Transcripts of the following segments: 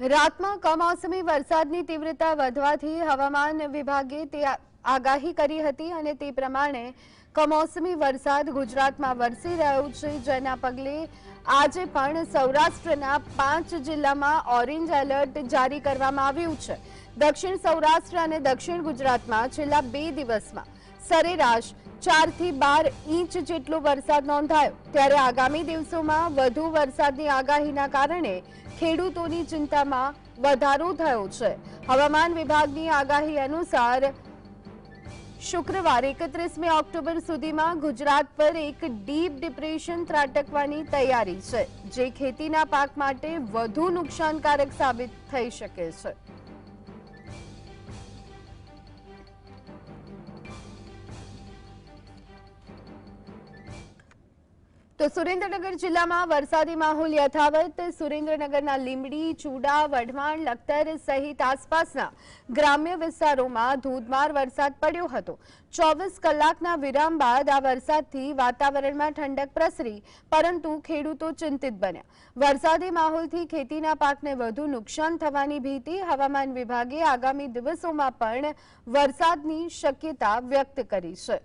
રાતમાં કમોસમી વરસાદની તીવ્રતા વધવાથી હવામાન વિભાગે તે આગાહી કરી હતી અને તે પ્રમાણે કમોસમી વરસાદ ગુજરાતમાં વરસી રહ્યો છે. જેના પગલે આજે પણ સૌરાષ્ટ્રના પાંચ જિલ્લામાં ઓરેન્જ એલર્ટ જારી કરવામાં આવ્યું છે. દક્ષિણ સૌરાષ્ટ્ર અને દક્ષિણ ગુજરાતમાં છેલ્લા બે દિવસમાં સરેરાશ ચારથી બાર ઇંચ જેટલો વરસાદ નોંધાયો. ત્યારે આગામી દિવસોમાં વધુ વરસાદની આગાહીના કારણે ખેડૂતોની ચિંતામાં વધારો થયો છે. હવામાન વિભાગની આગાહી અનુસાર શુક્રવાર એકત્રીસમી ઓક્ટોબર સુધીમાં ગુજરાત પર એક ડીપ ડિપ્રેશન ત્રાટકવાની તૈયારી છે, જે ખેતીના પાક માટે વધુ નુકસાનકારક સાબિત થઈ શકે છે. તો સુરેન્દ્રનગર જિલ્લામાં વરસાદી માહોલ યથાવત, સુરેન્દ્રનગરના લીંબડી, ચૂડા, વઢવાણ, લખતર સહિત આસપાસના ગ્રામ્ય વિસ્તારોમાં ધોધમાર વરસાદ પડ્યો હતો. ચોવીસ કલાકના વિરામ બાદ આ વરસાદથી વાતાવરણમાં ઠંડક પ્રસરી, પરંતુ ખેડૂતો ચિંતિત બન્યા. વરસાદી માહોલથી ખેતીના પાકને વધુ નુકસાન થવાની ભીતિ હવામાન વિભાગે આગામી દિવસોમાં પણ વરસાદની શક્યતા વ્યક્ત કરી છે.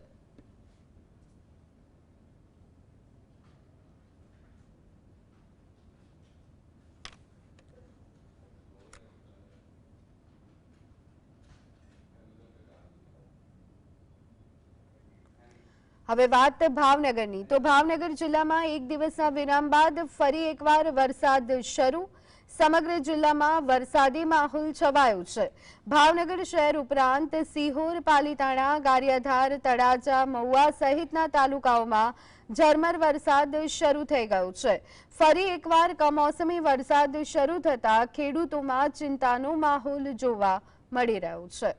હવે વાત ભાવનગરની. તો ભાવનગર જિલ્લામાં એક દિવસના વિરામ બાદ ફરી એકવાર વરસાદ શરૂ. સમગ્ર જિલ્લામાં વરસાદી માહોલ છવાયો છે. ભાવનગર શહેર ઉપરાંત સિહોર, પાલીતાણા, ગારિયાધાર, તળાજા, મહુવા સહિતના તાલુકાઓમાં ઝરમર વરસાદ શરૂ થઈ ગયો છે. ફરી એકવાર કમોસમી વરસાદ શરૂ થતા ખેડૂતોમાં ચિંતાનો માહોલ જોવા મળી રહ્યો છે.